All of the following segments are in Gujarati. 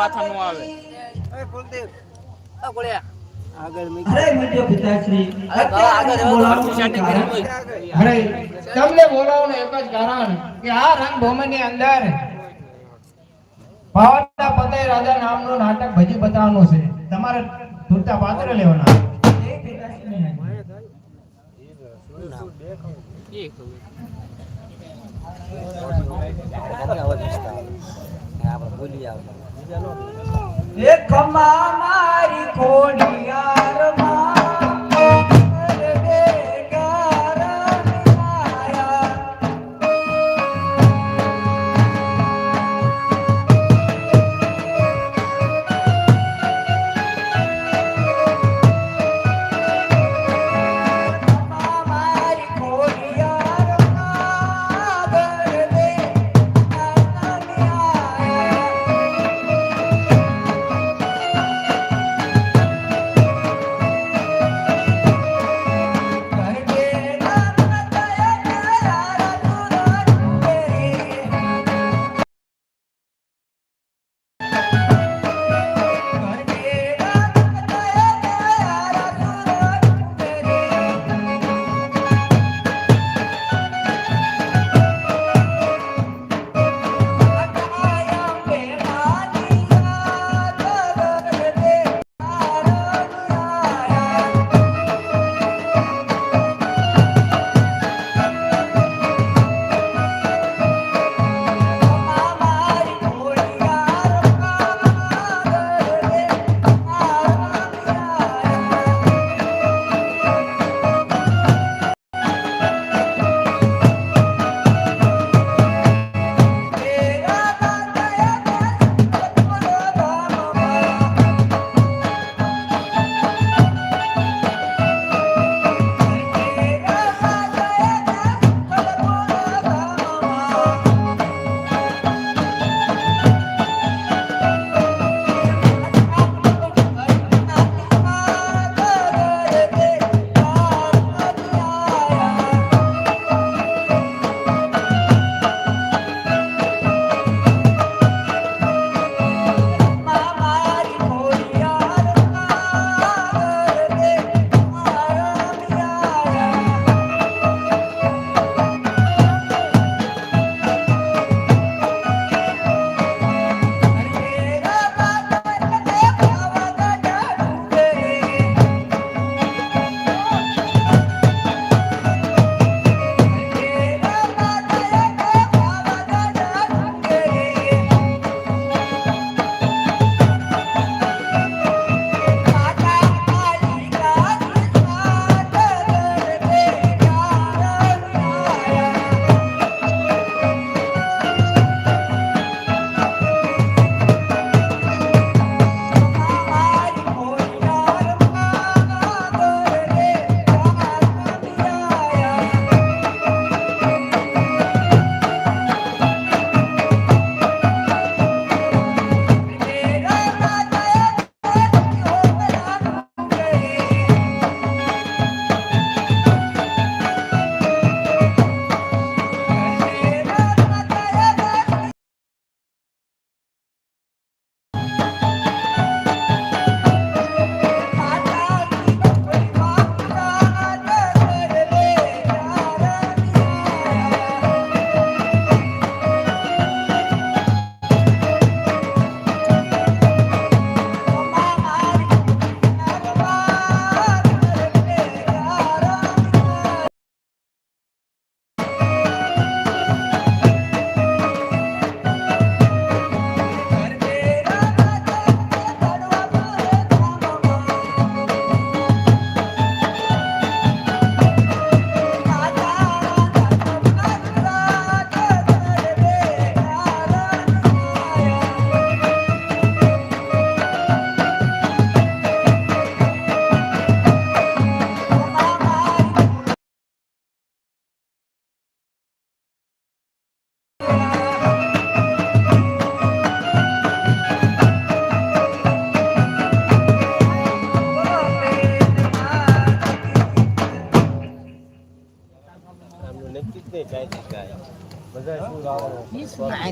માથા વાથા નો આવે હરે મધ્ય પિતાશ્રી હરખું setting કર્યું હોય. અરે તમને બોલાવવાનું એક જ કારણ કે આ રંગભૂમિની અંદર ભાવનના પતે રાજા નામનું નાટક ભજી બતાવવાનું છે. તમારે ધૂળતા પાત્ર લેવાના. એક મારી ખોડિયારમાં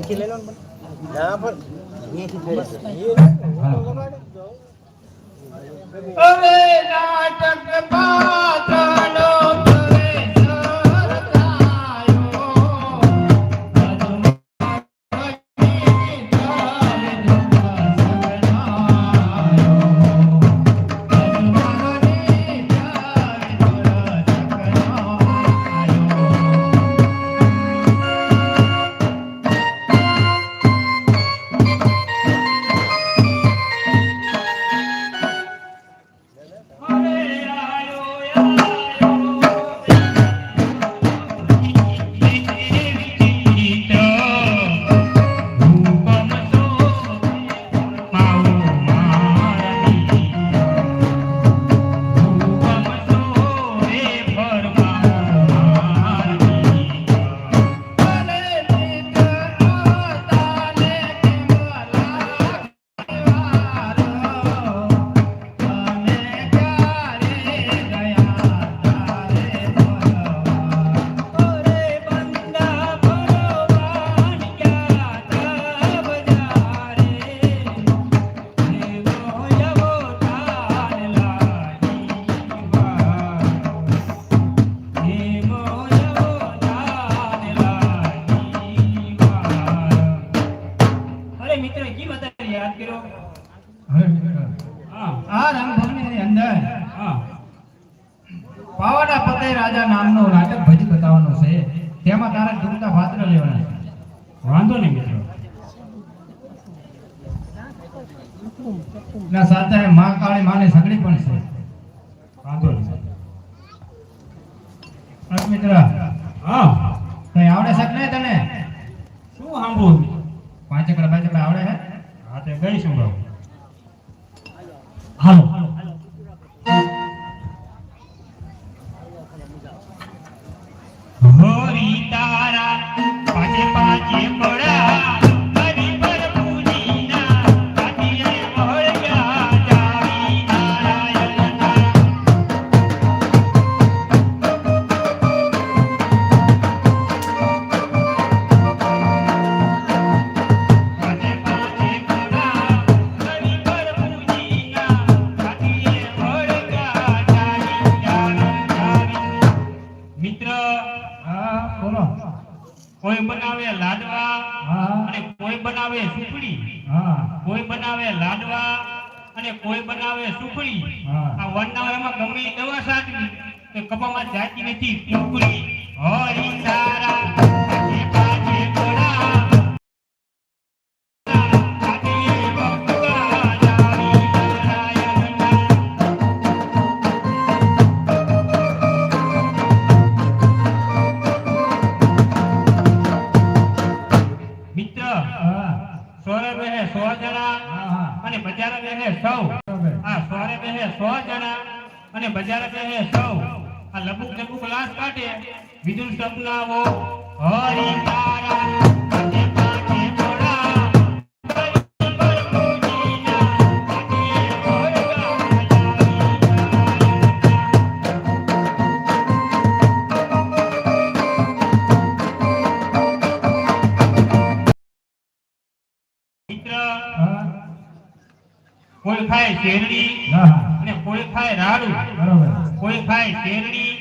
અહીંથી લઈ લો ને ના પણ તારા ધૂમતા પાત્ર લેવાના વાંધો નહીં ને કોઈ બનાવે સુખડી આ વનાવરમાં ગમે દવા સાચવી કે કપામાં જાતી નથી. સુખડી હરી તારા સો જણા અને બજાર કહે સૌ. આ લબુક લબુક લાશ કાઢે. વિદુર સપનાઓ હરિ તારા કોઈ ખાય શેરડી અને કોઈ ખાય રાડું. કોઈ ખાય શેરડી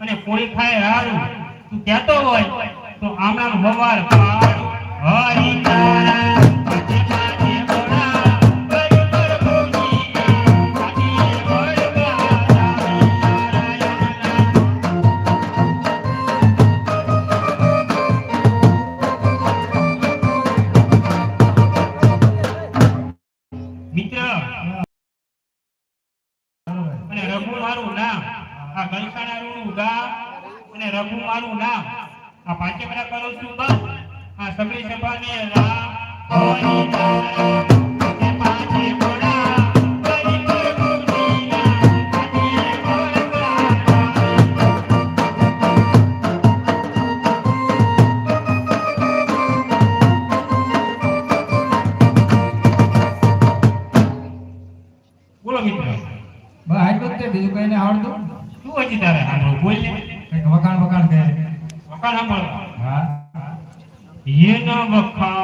અને કોઈ ખાય રાડું. તું કહેતો હોય તો આમણાનું હવાર પાડ. હરી નારાયણ સાંભળ. હા? યે ન વખા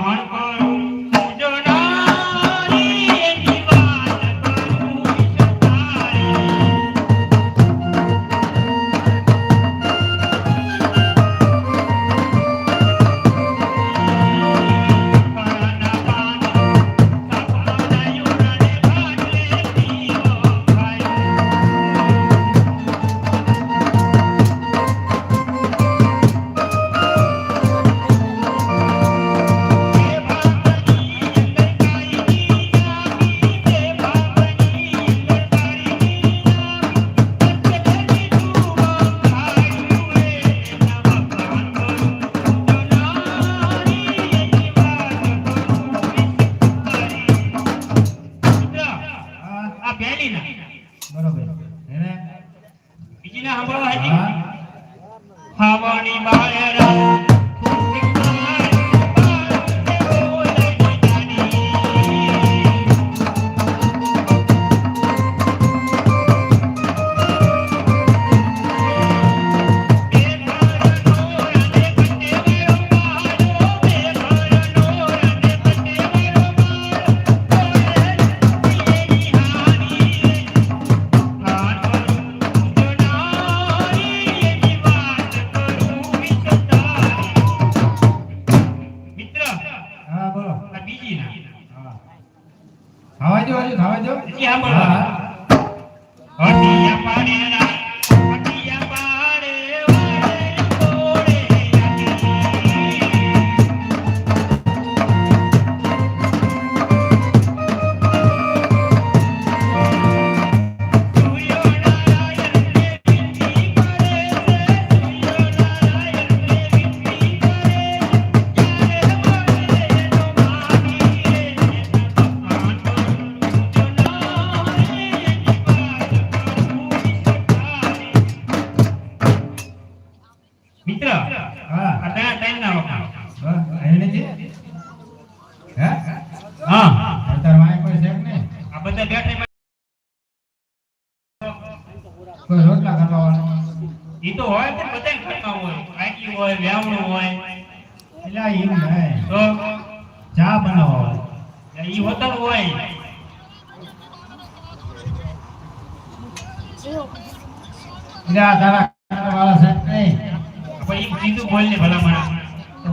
ભલા હોય.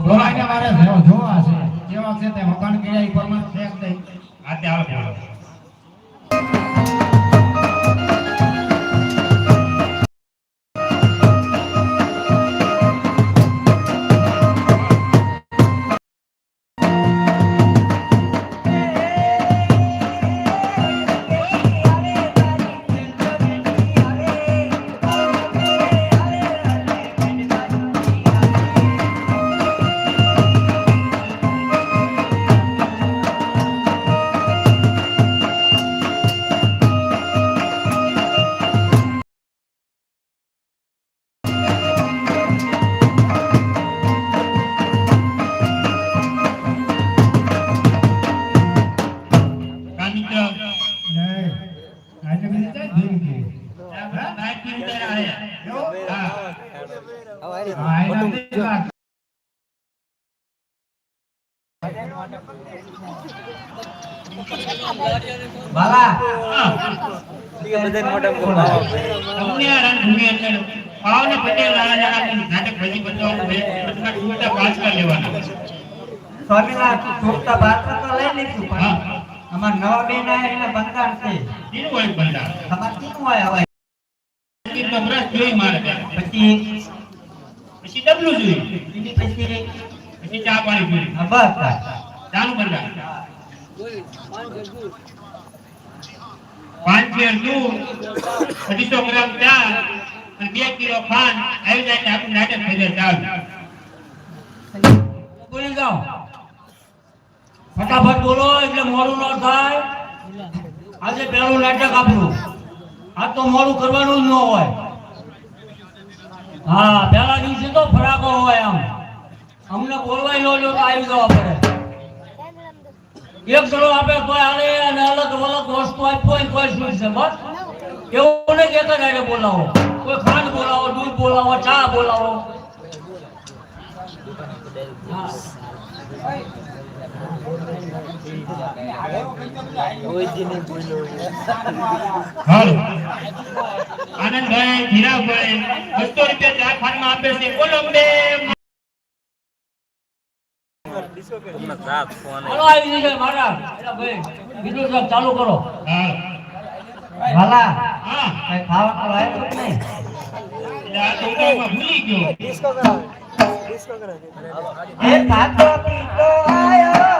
બોલાઈને મારે જોવા છે. કેવા છે તે મકાન કર્યા પ્રમાણે ફેંક તમને ભૂમિ અંદર પાવને પટેલ નાટક ભજી બતાવવાનું છે બધા ટૂંટા પાસ કરી લેવાના. સ્વામિનારાયણ ચોકતા બાત્ર તો લઈ લીધું પણ અમાર નવા બેન આયા એને બંધાણ છે. દીનું હોય બંધા તમારે કેવું હોય હવે? નો બ્રશ જોઈ મારે પછી? પછી ડબલું જોઈ પછી? પછી ચા પાણી જોઈ બસ બસ. ચાનું બંધા પાંચ દૂધ અઢીસો ગ્રામ ચા અને બે કિલો પાન આવી જાય એટલે આપણું નાટક થઈ જાય ચાલુ. બોલી જાઓ. ફટાફટ બોલો એટલે મોડું ન થાય. આજે પહેલું નાટક આપણું. આ તો મોડું કરવાનું જ ન હોય. હા પહેલા દિવસે તો ફરાકો હોય આમ. અમને બોલવાય ન જો તો આવી જવા પડે એક જણો આપે કોઈ આને અને અલગ અલગ વસ્તુ આપતો કોઈ શું છે, બસ? એવું નહીં કે ડાયરે બોલાવો. કોઈ ખાંડ બોલાવો, દૂધ બોલાવો, ચા બોલાવો. આનંદભાઈ ધીરાભાઈ બસો રૂપિયા ચા ખાંડમાં આપે છે. બોલો બે તમને જાત ફોન હાલો આવી ગયો મારા. એલા ભાઈ બીજું સબ ચાલુ કરો. હા. વાલા હા. કઈ ખાવા તો લાય તો નહીં? યાર તો ભૂલી ગયો. ડિસ્કો કરાવ. ડિસ્કો કરાવ. એ થાતો પીતો આયો.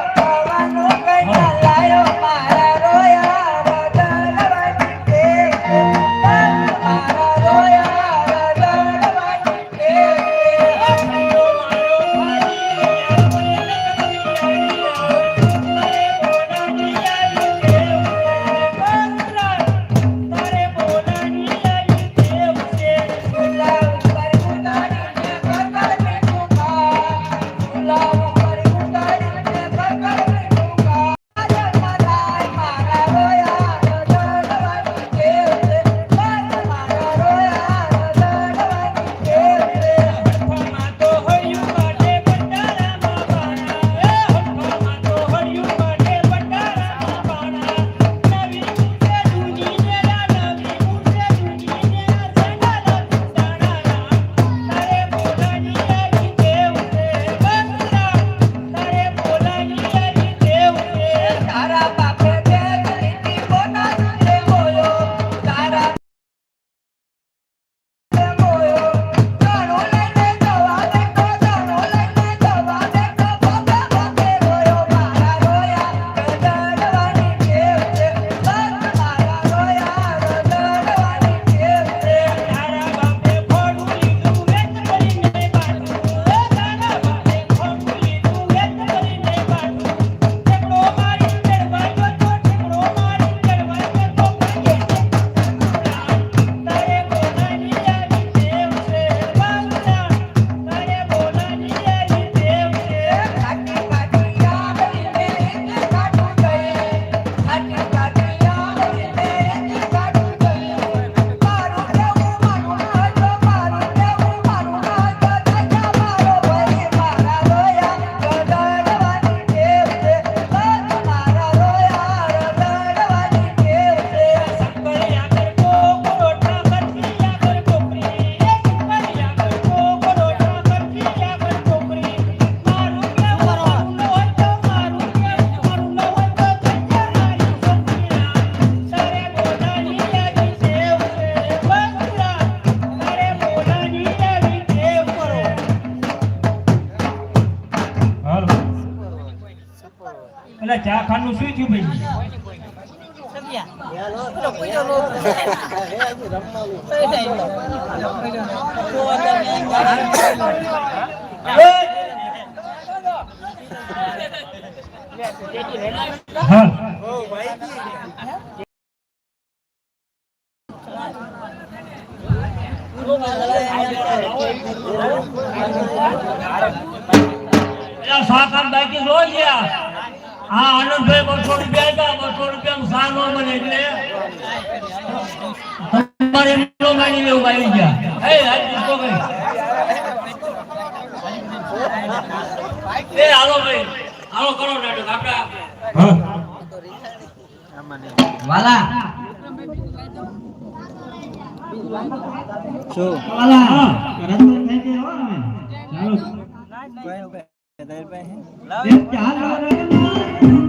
ખાનનું શું થયું ભાઈ? સાત આઠ બાકી રોજ ગયા હા આનંદભાઈ બસો રૂપિયા આપ્યા. બસો રૂપિયા સાર નો મને એટલે તમારે આવી ગયા. હે રાજકો એ હાલો હાલો કરો નાટક ચાલો. તારી પાસે